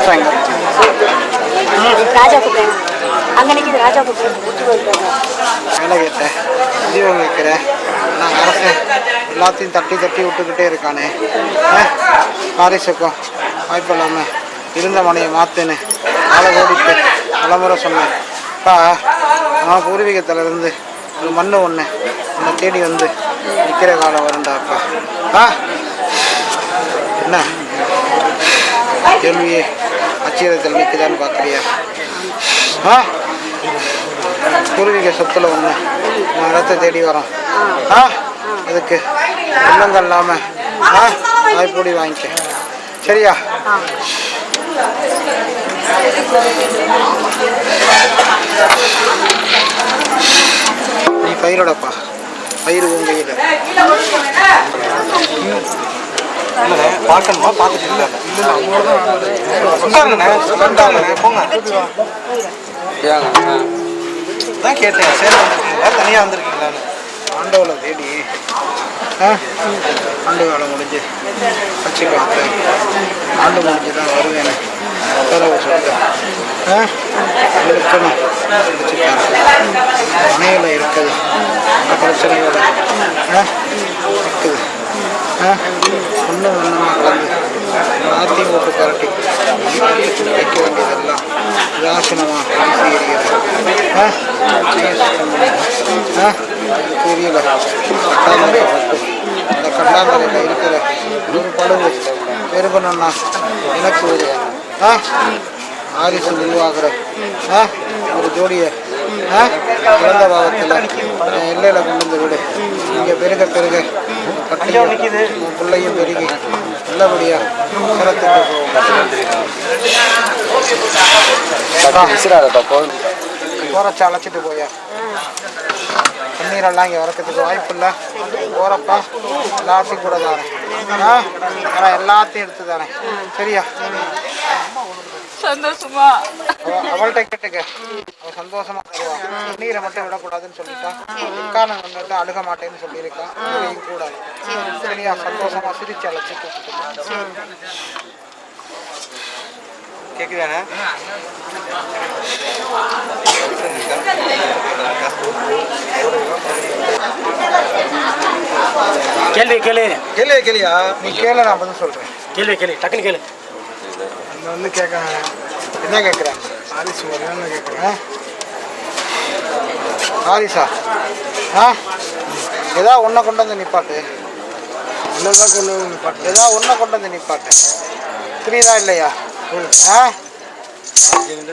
கலசம் ராஜா குப்பேன் அங்கே நிற்கிது ராஜா குப்பேன் போயிருக்காங்க வேலை கேட்டேன். தீபம் வைக்கிறேன் நான் அரசு எல்லாத்தையும் தட்டி தட்டி விட்டுக்கிட்டே இருக்கானே. பாரிசுக்கும் வாய்ப்பு இல்லாமல் இருந்த மனையை மாற்றுன்னு ஆளை ஓடிட்டு பலமுறை சொன்னேன். அப்பா நான் பூர்வீகத்திலிருந்து ஒரு மண்ணு ஒன்று உன்னை தேடி வந்து நிற்கிற காலம் வரண்டாப்பா ஆ என்ன? கேள்வியே அச்சீரத்தில் நிற்குதான்னு பார்க்குறியா ஆ? பூர்வீக சொத்துல ஒன்று உன் இடத்த தேடி வரோம் ஆ? அதுக்கு எண்ணங்கள் இல்லாமல் ஆ? வாய்ப்பூடி வாங்கிக்க சரியா? நீ பயிரோடப்பா. பயிர் உங்க கையில் பார்க்கணுமா? பார்த்துட்டு இல்லை உட்காருங்கண்ணே உட்காருங்கண்ணே போங்க. தான் கேட்டேன் சரி வந்திருக்கீங்களா? தனியாக வந்திருக்கீங்களான்னு. ஆண்டவளை தேடி. ஆண்டு முடிஞ்சு. வச்சு பார்த்தேன் ஆண்டு முடிஞ்சு தான் வருவேன் இருக்கணும் மனையில் இருக்குது. பிரச்சனையோட இருக்குது. ஒன்று ஒன்றுமா கலந்து ஆத்தி போட்டு வைக்க வேண்டியதெல்லாம் விலாசனமாக வீசி எறிகிறது ஆ இருக்கிற ஒரு படகு பெருகணும்னா எனக்கு ஒரு ஆரிசு உருவாகிற ஒரு ஜோடியை ஆ? இறந்த பாவத்தில் எல்லையில் கொண்டு வந்து விடு. இங்கே பெருக பெருக. கட்டியும் உன் பிள்ளையும் பெருகி. நல்லபடியாக சிரத்துக்கு போகும் போறச்ச அழைச்சிட்டு போயா. தண்ணீரெல்லாம் இங்கே வரக்கிறதுக்கு வாய்ப்பு இல்லை போகிறப்ப எல்லாத்தையும் கூட தானே நான் எல்லாத்தையும் எடுத்து தானே சரியா? சந்தோஷமா? அவ- அவள்கிட்ட கேட்டுக்க. அவ சந்தோஷமா தருவா. தண்ணீரை மட்டும் விடக்கூடாதுன்னு சொல்லிட்டான் எக்காரணம் வந்துட்டு அழுக மாட்டேன்னு சொல்லியிருக்கான் அழுகையும் கூடாது. சரியா சந்தோஷமா சிரிச்சு கேட்குதாண்ணே கேள்வி கேளு கேள்வியா கேளியா. நீ கேளு நான் பதில் சொல்றேன். கேள்வி கேளு. டக்குன்னு கேளு. அந்த வந்து கேட்க என்ன கேட்குறாங்க ஆரிஸ் வரலான்னு கேட்குறேன் ஆரிஸா ஆ? ஏதா ஒன்றை கொண்டு வந்து நிப்பாட்டு. ஒன்றெல்லாம் கொண்டு வந்து நிப்பாட்டு? ஏதா ஒன்றை கொண்டு வந்து நிப்பாட்டு. புரியுதா இல்லையா? ஆ?